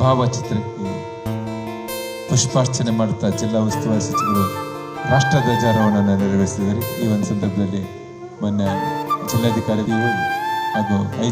ಭಾವಚಿತ್ರಕ್ಕೆ ಪುಷ್ಪಾರ್ಚನೆ ಮಾಡುತ್ತಾ ಜಿಲ್ಲಾ ಉಸ್ತುವಾರಿ ಸಚಿವರು ರಾಷ್ಟ್ರ ಧ್ವಜಾರೋಹಣವನ್ನು ನೆರವೇರಿಸಿದರು ಈ ಒಂದು ಸಂದರ್ಭದಲ್ಲಿ ಮೊನ್ನೆ ಜಿಲ್ಲಾಧಿಕಾರಿ ಇವು ಹಾಗೂ ಐ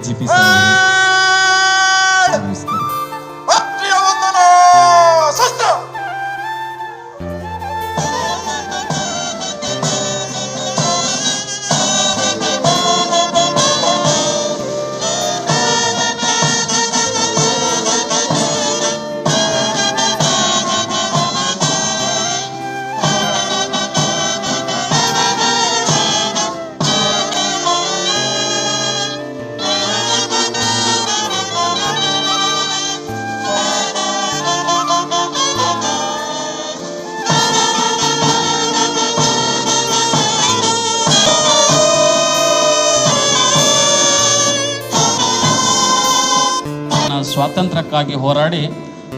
ಸ್ವಾತಂತ್ರ್ಯಕ್ಕಾಗಿ ಹೋರಾಡಿ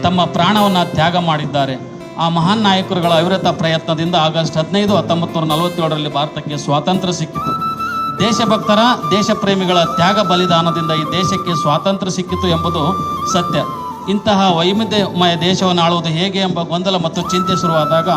ತಮ್ಮ ಪ್ರಾಣವನ್ನು ತ್ಯಾಗ ಮಾಡಿದ್ದಾರೆ. ಆ ಮಹಾನ್ ನಾಯಕರುಗಳ ಅವಿರತ ಪ್ರಯತ್ನದಿಂದ ಆಗಸ್ಟ್ ಹದಿನೈದು, ಹತ್ತೊಂಬತ್ತು ನೂರ ನಲವತ್ತೇಳರಲ್ಲಿ ಭಾರತಕ್ಕೆ ಸ್ವಾತಂತ್ರ್ಯ ಸಿಕ್ಕಿತು. ದೇಶಭಕ್ತರ ದೇಶ ಪ್ರೇಮಿಗಳ ತ್ಯಾಗ ಬಲಿದಾನದಿಂದ ಈ ದೇಶಕ್ಕೆ ಸ್ವಾತಂತ್ರ್ಯ ಸಿಕ್ಕಿತು ಎಂಬುದು ಸತ್ಯ. ಇಂತಹ ವೈವಿಧ್ಯಮಯ ದೇಶವನ್ನು ಆಳುವುದು ಹೇಗೆ ಎಂಬ ಗೊಂದಲ ಮತ್ತು ಚಿಂತೆ ಶುರುವಾದಾಗ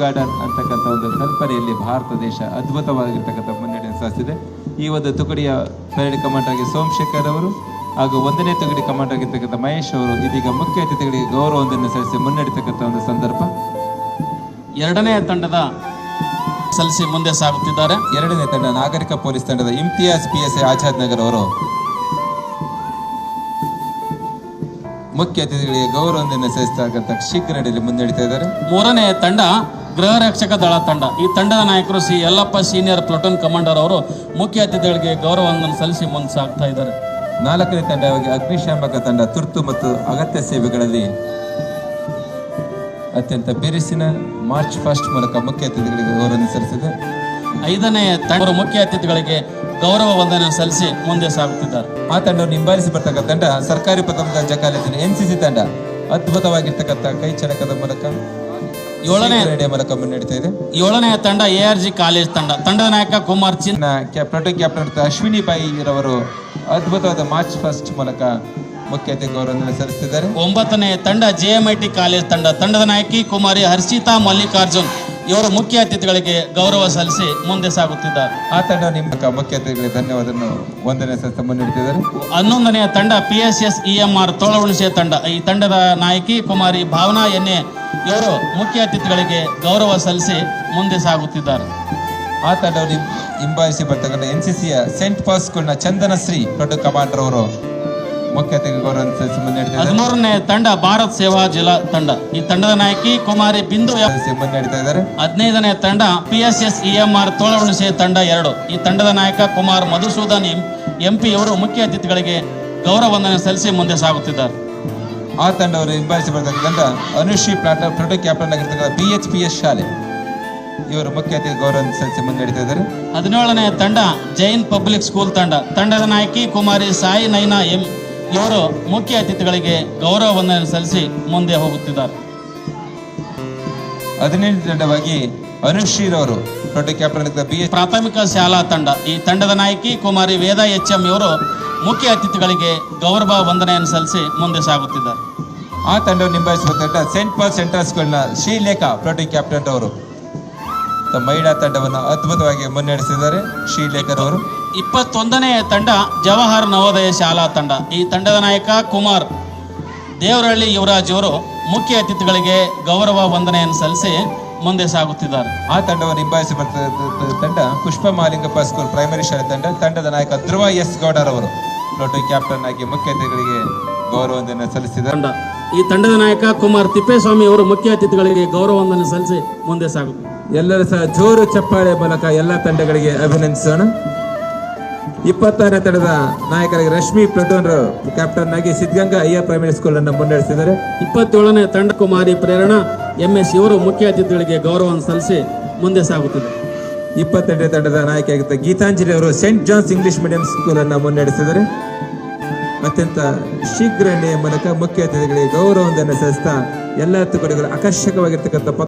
ಗಾರ್ಡನ್ ಅಂತಕ್ಕಂಥ ಒಂದು ಕಲ್ಪನೆಯಲ್ಲಿ ಭಾರತ ದೇಶ ಅದ್ಭುತವಾಗಿರ್ತಕ್ಕಂಥ ಮುನ್ನಡೆ ಸಾಧಿಸಿದೆ. ಈ ಒಂದು ತುಕಡಿಯ ಪರೇಡ್ ಕಮಾಂಡರ್ ಆಗಿ ಸೋಮಶೇಖರ್ ಅವರು ಹಾಗೂ ಒಂದನೇ ತಗಡಿ ಕಮಾಂಡರ್ ಆಗಿರ್ತಕ್ಕಂಥ ಮಹೇಶ್ ಅವರು ಇದೀಗ ಮುಖ್ಯ ಅತಿಥಿಗಳಿಗೆ ಗೌರವವನ್ನು ಸಲ್ಲಿಸಿ ಮುನ್ನಡೆತಕ್ಕಂಥ ಒಂದು ಸಂದರ್ಭ. ಎರಡನೇ ತಂಡದ ಸಲ್ಲಿಸಿ ಮುಂದೆ ಸಾಗುತ್ತಿದ್ದಾರೆ. ಎರಡನೇ ತಂಡ ನಾಗರಿಕ ಪೊಲೀಸ್ ತಂಡದ ಇಮ್ತಿಯಾಜ್ ಪಿ ಎಸ್ ಆಜಾದ್ ನಗರ್ ಅವರು. ಮುಖ್ಯ ಅತಿಥಿಗಳಿಗೆ ಗೌರವವನ್ನು ಸಲ್ಲಿಸತಕ್ಕಂಥ ಶೀಘ್ರ ನಡೆಯಲ್ಲಿ ಮುನ್ನಡೀತಾ ಇದ್ದಾರೆ. ಮೂರನೇ ತಂಡ ಗೃಹ ರಕ್ಷಕ ದಳ ತಂಡ. ಈ ತಂಡದ ನಾಯಕರು C. Yellappa senior platoon commander ಅವರು ಮುಖ್ಯ ಅತಿಥಿಗಳಿಗೆ ಗೌರವವನ್ನು ಸಲ್ಲಿಸಿ ಮುಂದೆ ಸಾಗ್ತಾ ಇದ್ದಾರೆ. ನಾಲ್ಕನೇ ತಂಡವಾಗಿ ಅಗ್ನಿಶಾಮಕ ತಂಡ ತುರ್ತು ಮತ್ತು ಅಗತ್ಯ ಸೇವೆಗಳಲ್ಲಿ ಅತ್ಯಂತ ಬಿರುಸಿನ ಮಾರ್ಚ್ ಫಸ್ಟ್ ಮೂಲಕ ಮುಖ್ಯ ಅತಿಥಿಗಳಿಗೆ ಗೌರವ ಸಲ್ಲಿಸಿದೆ. ಐದನೇ ತಂಡ ಮುಖ್ಯ ಅತಿಥಿಗಳಿಗೆ ಗೌರವ ವಂದನೆ ಸಲ್ಲಿಸಿ ಮುಂದೆ ಸಾಗುತ್ತಿದ್ದಾರೆ. ಆ ತಂಡವನ್ನು ಹಿಂಬಾಲಿಸಿ ಬರ್ತಕ್ಕಂಥ ತಂಡ ಸರ್ಕಾರಿ ಪ್ರಥಮ ದರ್ಜೆ ಕಾಲೇಜಿನ ಎನ್ ಸಿ ಸಿ ತಂಡ ಅದ್ಭುತವಾಗಿರ್ತಕ್ಕಂಥ ಕೈ ಚಳಕದ ಮೂಲಕ ಏಳನೇ ಮೂಲಕ ಮುನ್ನಡೀತಾ ಇದೆ. ಏಳನೇ ತಂಡ ಎ ಆರ್ ಜಿ ಕಾಲೇಜ್ ತಂಡ. ತಂಡದ ನಾಯಕ ಕುಮಾರ್ ಚಿನ್ನ ಇನ್ನ ಕ್ಯಾಪ್ಟನ್ ಅಶ್ವಿನಿ ಬಾಯಿ ರವರು ಅದ್ಭುತವಾದ ಮಾರ್ಚ್ ಫಸ್ಟ್ ಮೂಲಕ ಮುಖ್ಯ ಅತಿಥಿ ಸಲ್ಲಿಸಿದ್ದಾರೆ ಸಲ್ಲಿಸುತ್ತಿದ್ದಾರೆ ಒಂಬತ್ತನೇ ತಂಡ J M I T college ತಂಡ. ತಂಡದ ನಾಯಕಿ ಕುಮಾರಿ ಹರ್ಷಿತಾ ಮಲ್ಲಿಕಾರ್ಜುನ್. ಇವರು ಮುಖ್ಯ ಅತಿಥಿಗಳಿಗೆ ಗೌರವ ಸಲ್ಲಿಸಿ ಮುಂದೆ ಸಾಗುತ್ತಿದ್ದಾರೆ. ಆ ತಂಡ ನಿಮ್ಮ ಮುಖ್ಯ ಅತಿಥಿಗಳಿಗೆ ಧನ್ಯವಾದವನ್ನು ವಂದನೆ ಸತ್ತ ಮುನ್ನಡೆತಿದ್ದಾರೆ ಹನ್ನೊಂದನೆಯ ತಂಡ P S S E M R Tolahunase ತಂಡ. ಈ ತಂಡದ ನಾಯಕಿ ಕುಮಾರಿ ಭಾವನಾ ಎನ್ನೆ ಇವರು ಮುಖ್ಯ ಅತಿಥಿಗಳಿಗೆ ಗೌರವ ಸಲ್ಲಿಸಿ ಮುಂದೆ ಸಾಗುತ್ತಿದ್ದಾರೆ. ಆ ತಂಡವನ್ನು ಹಿಂಬಾಯಿಸಿ ಬರ್ತಕ್ಕಂಥ ಎನ್ ಸಿ ಸಿಯ ಸೆಂಟ್ ಪಾಲ್ ಸ್ಕೂಲ್ನ ಚಂದನ ಶ್ರೀ ದೊಡ್ಡ ಕಮಾಂಡರ್ ಅವರು. ಮುಖ್ಯ ಹದಿಮೂರನೇ ತಂಡ ಭಾರತ್ ಸೇವಾ ಜಿಲ್ಲಾ ತಂಡ. ಈ ತಂಡದ ನಾಯಕಿ ಕುಮಾರಿ ಬಿಂದು ಸಿಬ್ಬಂದಿ ನಡೀತಾ ಇದ್ದಾರೆ ಹದಿನೈದನೇ ತಂಡ. P S S E M R ತಂಡ ಎರಡು. ಈ ತಂಡದ ನಾಯಕ ಕುಮಾರ್ ಮಧುಸೂದನ್ ಎಂ ಎಂಪಿ ಅವರು ಮುಖ್ಯ ಅತಿಥಿಗಳಿಗೆ ಗೌರವ ವಂದನೆ ಸಲ್ಲಿಸಿ ಮುಂದೆ ಸಾಗುತ್ತಿದ್ದಾರೆ. ಆ ತಂಡವರು ಹಿಂಬಾಲಿಸಿ ಬರ್ತಕ್ಕಂಥ ಅನುಶ್ರೀ ಪ್ಲಾಟ ಪ್ರೊಟೋ ಕ್ಯಾಪ್ಟನ್ ಆಗಿರ್ತಕ್ಕಂಥ ಬಿ ಎಚ್ ಪಿ ಎಸ್ ಶಾಲೆ. ಇವರು ಮುಖ್ಯ ಅತಿಥಿ ಗೌರವ ಸಲ್ಲಿಸಿ ಮುನ್ನಡೆತಾ ಇದ್ದಾರೆ. ಹದಿನೇಳನೇ ತಂಡ ಜೈನ್ ಪಬ್ಲಿಕ್ ಸ್ಕೂಲ್ ತಂಡ. ತಂಡದ ನಾಯಕಿ ಕುಮಾರಿ ಸಾಯಿ ನೈನಾ ಎಂ ಇವರು ಮುಖ್ಯ ಅತಿಥಿಗಳಿಗೆ ಗೌರವವನ್ನು ಸಲ್ಲಿಸಿ ಮುಂದೆ ಹೋಗುತ್ತಿದ್ದಾರೆ. ಹದಿನೆಂಟು ತಂಡವಾಗಿ ಅನುಶ್ರೀ ರವರು ಪ್ರೊಟೋ ಕ್ಯಾಪ್ಟನ್ ಬಿ ಪ್ರಾಥಮಿಕ ಶಾಲಾ ತಂಡ. ಈ ತಂಡದ ನಾಯಕಿ ಕುಮಾರಿ ವೇದ ಎಚ್ ಎಂ ಇವರು ಮುಖ್ಯ ಅತಿಥಿಗಳಿಗೆ ಗೌರವ ವಂದನೆಯನ್ನು ಸಲ್ಲಿಸಿ ಮುಂದೆ ಸಾಗುತ್ತಿದ್ದಾರೆ. ಆ ತಂಡವನ್ನು ನಿಭಾಯಿಸುವ ತಂಡ ಸೆಂಟ್ ಪಾಲ್ ಸೆಂಟ್ರಲ್ ಸ್ಕೂಲ್ನ ಶ್ರೀಲೇಖಾ ಪ್ರೊಟೋ ಕ್ಯಾಪ್ಟನ್ ಅವರು ಮಹಿಳಾ ತಂಡವನ್ನು ಅದ್ಭುತವಾಗಿ ಮುನ್ನಡೆಸಿದ್ದಾರೆ. ಶ್ರೀಲೇಖರ್ ಅವರು. ಇಪ್ಪತ್ತೊಂದನೇ ತಂಡ ಜವಾಹರ್ ನವೋದಯ ಶಾಲಾ ತಂಡ. ಈ ತಂಡದ ನಾಯಕ ಕುಮಾರ್ ದೇವರಹಳ್ಳಿ ಯುವರಾಜ್ ಅವರು ಮುಖ್ಯ ಅತಿಥಿಗಳಿಗೆ ಗೌರವ ವಂದನೆಯನ್ನು ಸಲ್ಲಿಸಿ ಮುಂದೆ ಸಾಗುತ್ತಿದ್ದಾರೆ. ಆ ತಂಡವನ್ನು ನಿಭಾಯಿಸಿ ತಂಡ ಪುಷ್ಪ ಮಾಲಿಂಗಪ್ಪ ಸ್ಕೂಲ್ ಪ್ರೈಮರಿ ಶಾಲೆ ತಂಡ. ತಂಡದ ನಾಯಕ ಧ್ರುವ ಎಸ್ ಗೌಡರ್ ಅವರು ಪ್ರೊಟೋ ಕ್ಯಾಪ್ಟನ್ ಆಗಿ ಮುಖ್ಯ ಅತಿಥಿಗಳಿಗೆ ಗೌರವವನ್ನು ಸಲ್ಲಿಸಿದ್ದಾರೆ. ಈ ತಂಡದ ನಾಯಕ ಕುಮಾರ್ ತಿಪ್ಪೇಸ್ವಾಮಿ ಅವರು ಮುಖ್ಯ ಅತಿಥಿಗಳಿಗೆ ಗೌರವ ವಂದನೆ ಸಲ್ಲಿಸಿ ಮುಂದೆ ಸಾಗುತ್ತಿದ್ದಾರೆ ಎಲ್ಲರೂ ಸಹ ಜೋರು ಚಪ್ಪಾಳೆ ಮೂಲಕ ಎಲ್ಲ ತಂಡಗಳಿಗೆ ಅಭಿನಂದಿಸೋಣ. ಇಪ್ಪತ್ತಾರನೇ ತಂಡದ ನಾಯಕರಾಗಿ ರಶ್ಮಿ ಪ್ಲಟೋನ್ ಕ್ಯಾಪ್ಟನ್ ಆಗಿ ಸಿದ್ಧಗಂಗಾ ಅಯ್ಯ ಪ್ರೈಮರಿ ಸ್ಕೂಲ್ ಅನ್ನು ಮುನ್ನಡೆಸಿದ್ದಾರೆ. ಇಪ್ಪತ್ತೇಳನೇ ತಂಡ ಕುಮಾರಿ ಪ್ರೇರಣಾ ಎಂ ಎಸ್ ಇವರು ಮುಖ್ಯ ಅತಿಥಿಗಳಿಗೆ ಗೌರವವನ್ನು ಸಲ್ಲಿಸಿ ಮುಂದೆ ಸಾಗುತ್ತಿದೆ. ಇಪ್ಪತ್ತೆಂಟನೇ ತಂಡದ ನಾಯಕಿಯಾಗಿದ್ದ ಗೀತಾಂಜಲಿ ಅವರು saint John's English medium school ಅನ್ನು ಮುನ್ನಡೆಸಿದ್ದಾರೆ. ಅತ್ಯಂತ ಶೀಘ್ರ ಮೂಲಕ ಮುಖ್ಯ ಅತಿಥಿಗಳಿಗೆ ಗೌರವವನ್ನು ಸಲ್ಲಿಸ್ತಾ ಎಲ್ಲ ತುಕಡಿಗಳು ಆಕರ್ಷಕವಾಗಿರ್ತಕ್ಕಂಥ